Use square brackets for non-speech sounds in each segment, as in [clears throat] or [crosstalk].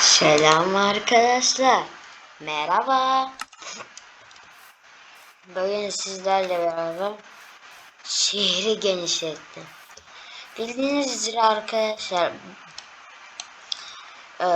Selam arkadaşlar. Merhaba. Bugün sizlerle beraber şehri genişlettim. Bildiğiniz üzere arkadaşlar eee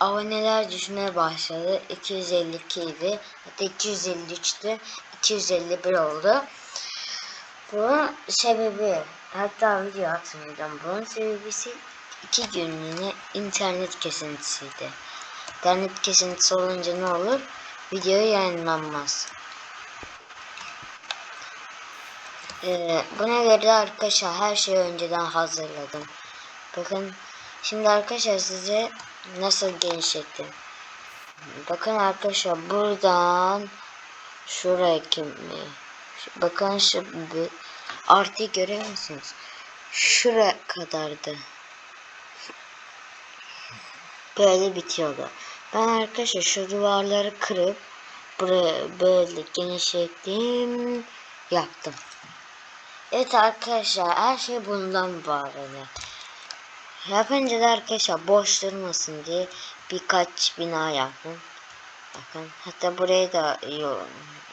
aboneler düşmeye başladı. 252 idi. Hatta 253'tü. 251 oldu. Bunun sebebi hatta video atmayacağım. Bunun sebebi iki günlüğüne internet kesintisiydi. İnternet kesintisi olunca ne olur? Video yayınlanmaz. Ee, buna göre de arkadaşlar her şeyi önceden hazırladım. Bakın şimdi arkadaşlar size nasıl genişlettim. Bakın arkadaşlar buradan şuraya kim Bakın şu bu artıyı görüyor musunuz? Şuraya kadardı. Böyle bitiyordu. Ben arkadaşlar şu duvarları kırıp buraya böyle genişlettim yaptım. Evet arkadaşlar her şey bundan ibaret. Yapınca da arkadaşlar boş durmasın diye birkaç bina yaptım. Bakın hatta buraya da yol,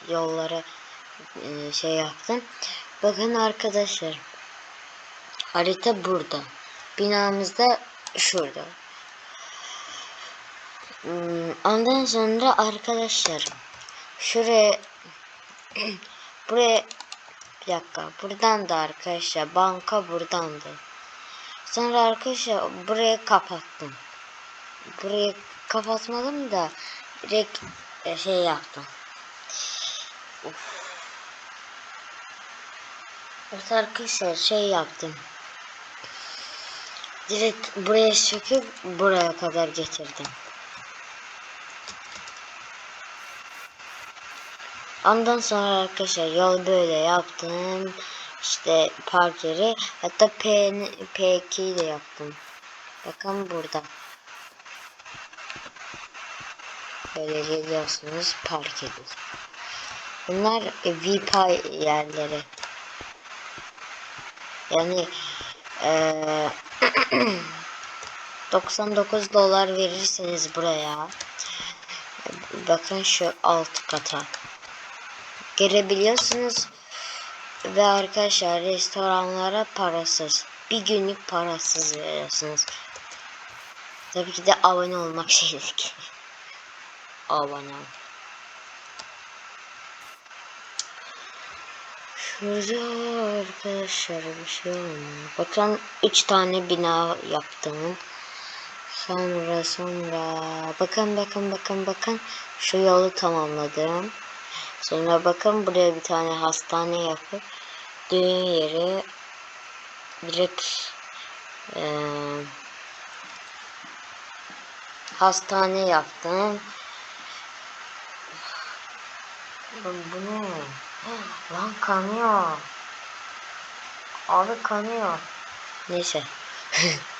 yollara e, şey yaptım. Bakın arkadaşlar. Harita burada. Binamız da şurada. Hmm, Ondan sonra arkadaşlar şuraya [clears throat] buraya bir dakika buradan da arkadaşlar banka buradandı. Sonra arkadaşlar buraya kapattım. Burayı kapatmadım da direkt e, şey yaptım. Evet arkadaşlar şey yaptım. Direkt buraya söküp buraya kadar getirdim. Ondan sonra arkadaşlar yol böyle yaptım. İşte park yeri. Hatta P, P2'yi de yaptım. Bakın burada. Böyle geliyorsunuz park edin. Bunlar VIP yerleri. Yani [clears throat] ee, 99 dolar verirseniz buraya bakın şu alt kata girebiliyorsunuz ve arkadaşlar restoranlara parasız bir günlük parasız veriyorsunuz tabii ki de abone olmak şeydik [laughs] abone ol Şurada arkadaşlar bir şey olmuyor. Bakın 3 tane bina yaptım. Sonra sonra bakın bakın bakın bakın şu yolu tamamladım. Sonra bakın buraya bir tane hastane yapıp düğün yeri direkt e, hastane yaptım. Bu ne? [gasps] Lan kanıyor. Abi kanıyor. Neyse. [laughs]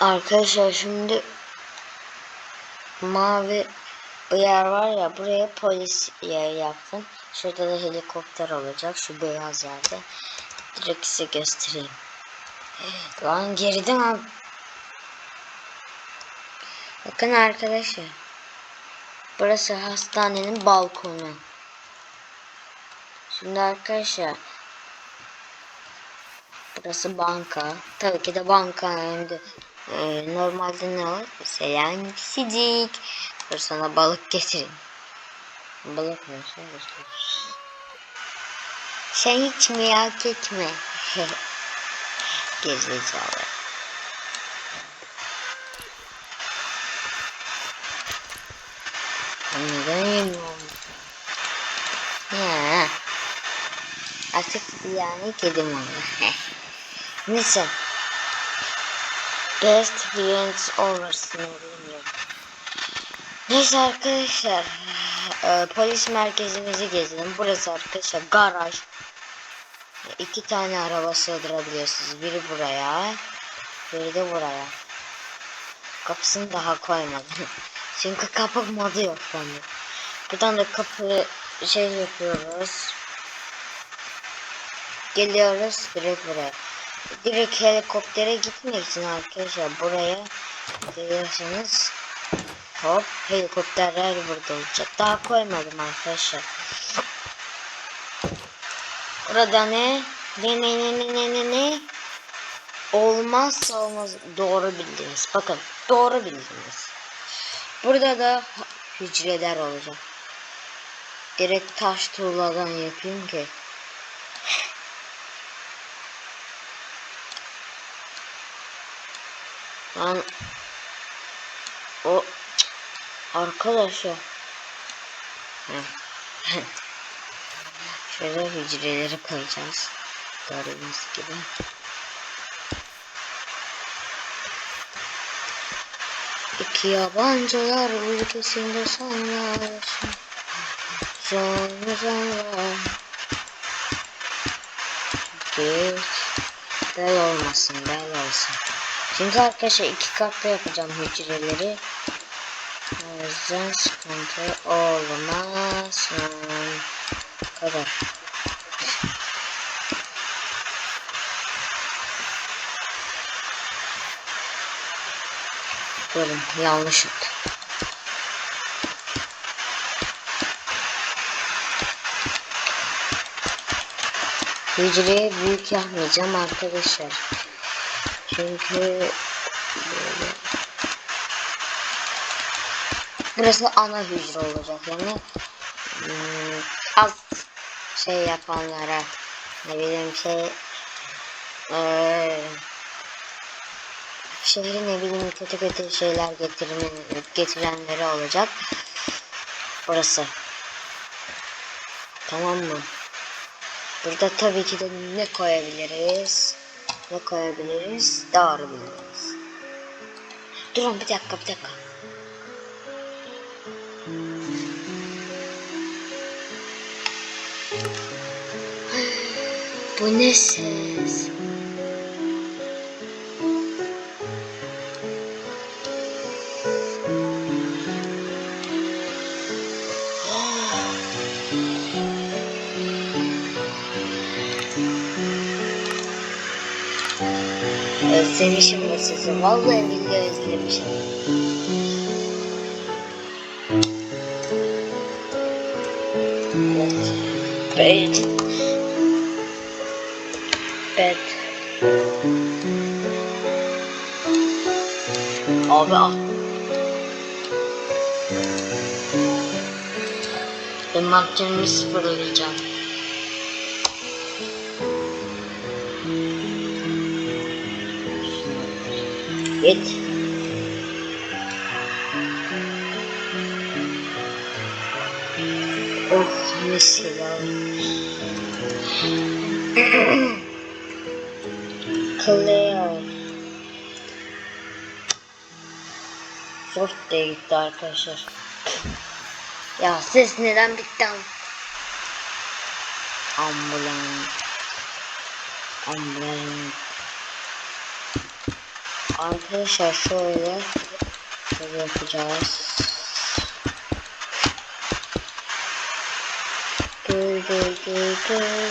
Arkadaşlar şimdi mavi yer var ya buraya polis yer yaptım. Şurada da helikopter olacak şu beyaz yerde. Direkt size göstereyim. Lan geriden abi. Bakın arkadaşlar. Burası hastanenin balkonu. Şimdi arkadaşlar. Burası banka. Tabii ki de banka hem e, normalde ne var? Selam pisicik. Dur sana balık getireyim. Balık mı? Sen hiç merak etme. [laughs] Gerizekalı. Neden yemiyorum? Ya. Artık yani kedim oldu. [laughs] Neyse. Best friends over. Neyse arkadaşlar. E, polis merkezimizi gezelim. Burası arkadaşlar garaj. İki tane araba sığdırabiliyorsunuz. Biri buraya. Biri de buraya. Kapısını daha koymadım. [laughs] Çünkü kapı modu yok bende. Buradan da kapı şey yapıyoruz. Geliyoruz direkt buraya. Direkt helikoptere için arkadaşlar buraya geliyorsanız hop helikopterler burada olacak. Daha koymadım arkadaşlar. Burada ne? Ne ne ne ne ne ne ne? Olmazsa olmaz doğru bildiniz. Bakın doğru bildiniz. Burada da hücreler olacak. Direkt taş tuğladan yapayım ki. Lan. O arkadaşlar. Şöyle hücreleri koyacağız. Gördüğünüz gibi. İki yabancılar ülkesinde sanıyorsun Sonra sonra Git Bel olmasın bel olsun Çünkü arkadaşlar iki katlı yapacağım hücreleri. O yüzden sıkıntı olmasın Bu kadar Durun yanlış oldu Hücreyi büyük yapmayacağım arkadaşlar. Böyle burası ana hücre olacak yani hmm, az şey yapanlara ne bileyim şey eee şehre ne bileyim kötü kötü şeyler getiren, getirenlere olacak burası tamam mı? Burada tabii ki de ne koyabiliriz? Ne koyabiliriz? Doğru bildiniz. Durun bir dakika bir dakika. Bu ne Özlemişim bu sesi. Vallahi billahi özlemişim. Bed. Bed. Abi al. Ben aktarımı sıfırlayacağım. Git. Oh mis gibi. Cleo. Zor diye gitti arkadaşlar. Ya ses neden bitti? Ambulans. Ambulans. Arkadaşlar şöyle şöyle yapacağız. Gül gül gül gül.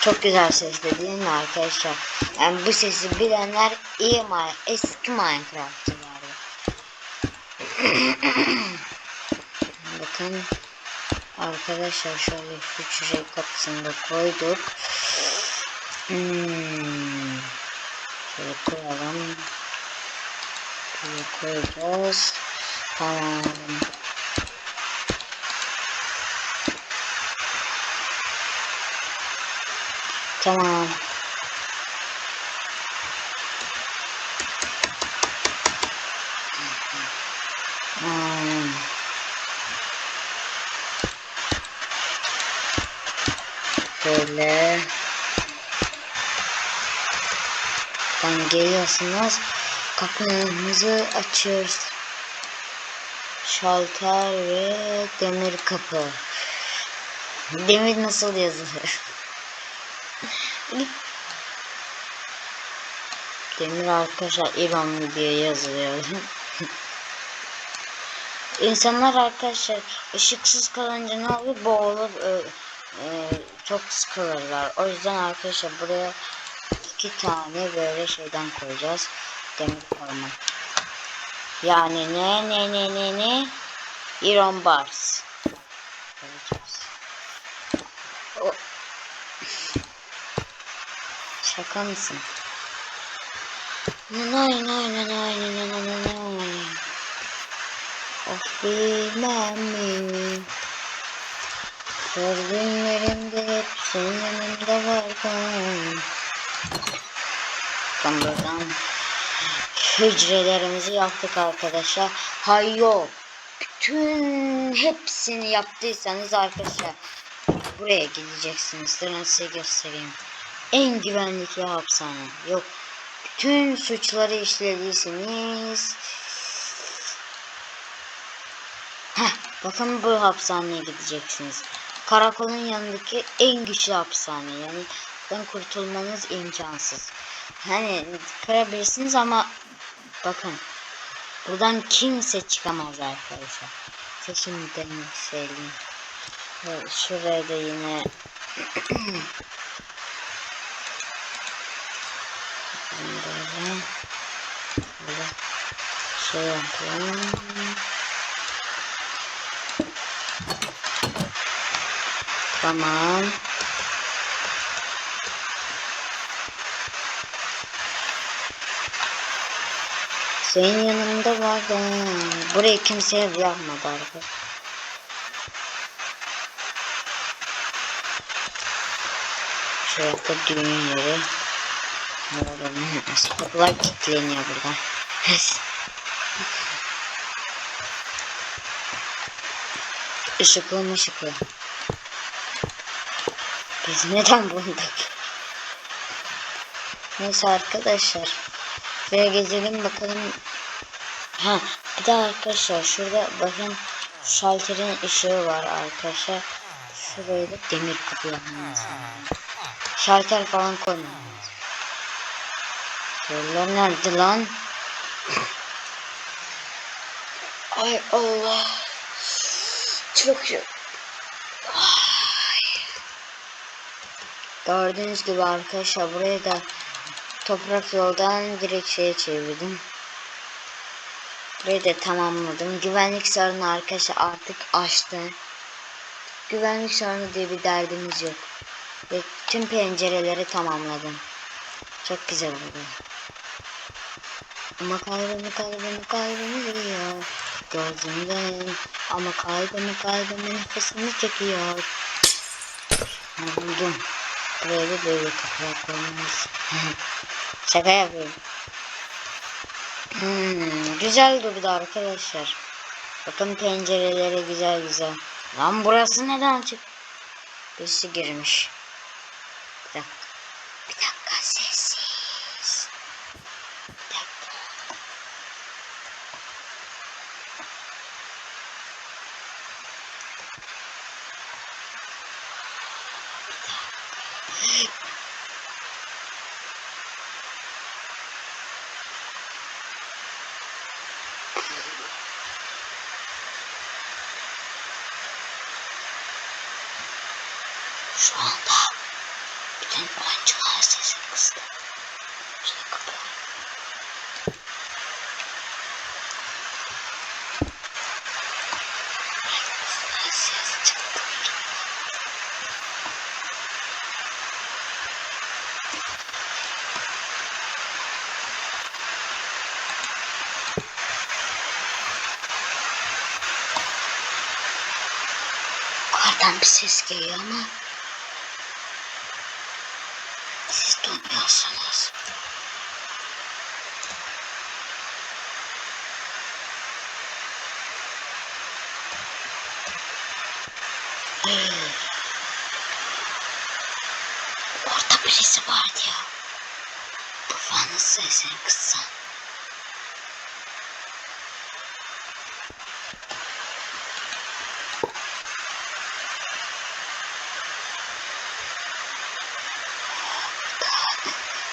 Çok güzel sesli değil mi arkadaşlar? Yani bu sesi bilenler iyi mi? Eski Minecraft'çılardı. [coughs] Bakın arkadaşlar şöyle hücre kapısını da koyduk. Hmm. Şöyle koyalım. Şöyle koyacağız. Tamam. Tamam. Hmm. Geliyorsunuz. Kapımızı açıyoruz. Şalter ve demir kapı. Demir nasıl yazılır? [laughs] Demir arkadaşlar İranlı diye yazılıyor. [laughs] İnsanlar arkadaşlar ışıksız kalınca ne olur boğulup e, çok sıkılırlar. O yüzden arkadaşlar buraya iki tane böyle şeyden koyacağız. Demir parmak. Yani ne ne ne ne ne? Iron bars. Şaka mısın? Nay nay nay nay nay nay nay. Of bilmem mi? Zor günlerimde hep senin yanımda varken. Tam buradan hücrelerimizi yaptık arkadaşlar. Hayyo. Bütün hepsini yaptıysanız arkadaşlar buraya gideceksiniz. Durun size göstereyim. En güvenlikli hapishane. Yok. Bütün suçları işlediyseniz Heh, bakın bu hapishaneye gideceksiniz. Karakolun yanındaki en güçlü hapishane. Yani buradan kurtulmanız imkansız. Hani kırabilirsiniz ama bakın buradan kimse çıkamaz arkadaşlar. Seçim söyleyeyim. Ve Şuraya da yine [clears throat] böyle böyle şey yapalım. Tamam. Senin yanında vardı. Burayı kimseye yapmadı arkadaşlar. Şurada düğün yeri. Kapılar kilitleniyor burada. [laughs] Işıklı mı ışıklı? Biz neden bulduk? Neyse arkadaşlar. Şuraya gezelim bakalım. Ha bir de arkadaşlar şurada bakın şalterin ışığı var arkadaşlar. Şuraya da demir kapı yapmamız. Şalter falan koymamız. Şuralar nerede lan? Ay Allah. Çok iyi. Gördüğünüz gibi arkadaşlar burayı da toprak yoldan direkt şeye çevirdim. Burayı da tamamladım. Güvenlik sorunu arkadaşlar artık açtı. Güvenlik sorunu diye bir derdimiz yok. Ve tüm pencereleri tamamladım. Çok güzel oldu. Ama kalbimi kalbimi kalbimi veriyor. Gözümden ama kalbimi kalbimi nefesini çekiyor. Buldum. Buraya da böyle kapılar koymalıyız. [laughs] Şaka yapıyorum. Hmm, güzel durdu arkadaşlar. Bakın pencereleri güzel güzel. Lan burası neden açık? Birisi girmiş. Bir dakika. Bir dakika sessiz. Bir dakika. Şu anda bütün oyuncular sesini kıstı. Şunu çıktı. Yukarıdan bir ses geliyor ama siz duymuyorsunuz. Orada birisi vardı ya. Bu fanın sesini kıssan.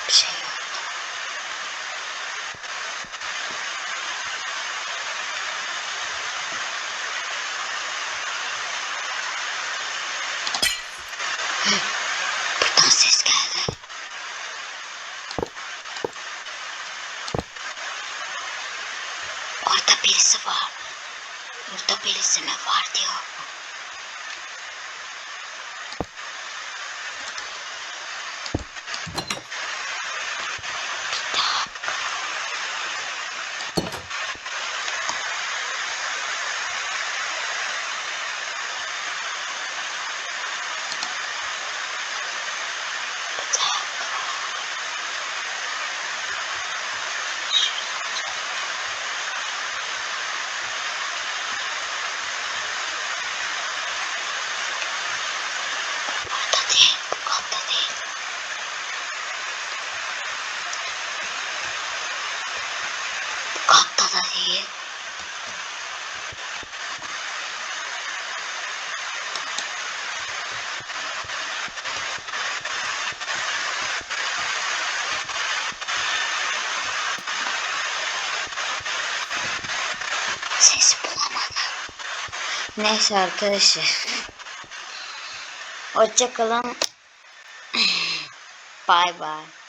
Bir şey yok. Buradan ses geldi. birisi var. Burada birisi mi var diyor. Bir dakika. Bir dakika. Burada değil, bu katta değil. Bu katta da değil. Ses bulamadım. Neyse arkadaşlar. Hoşçakalın. Bye bye.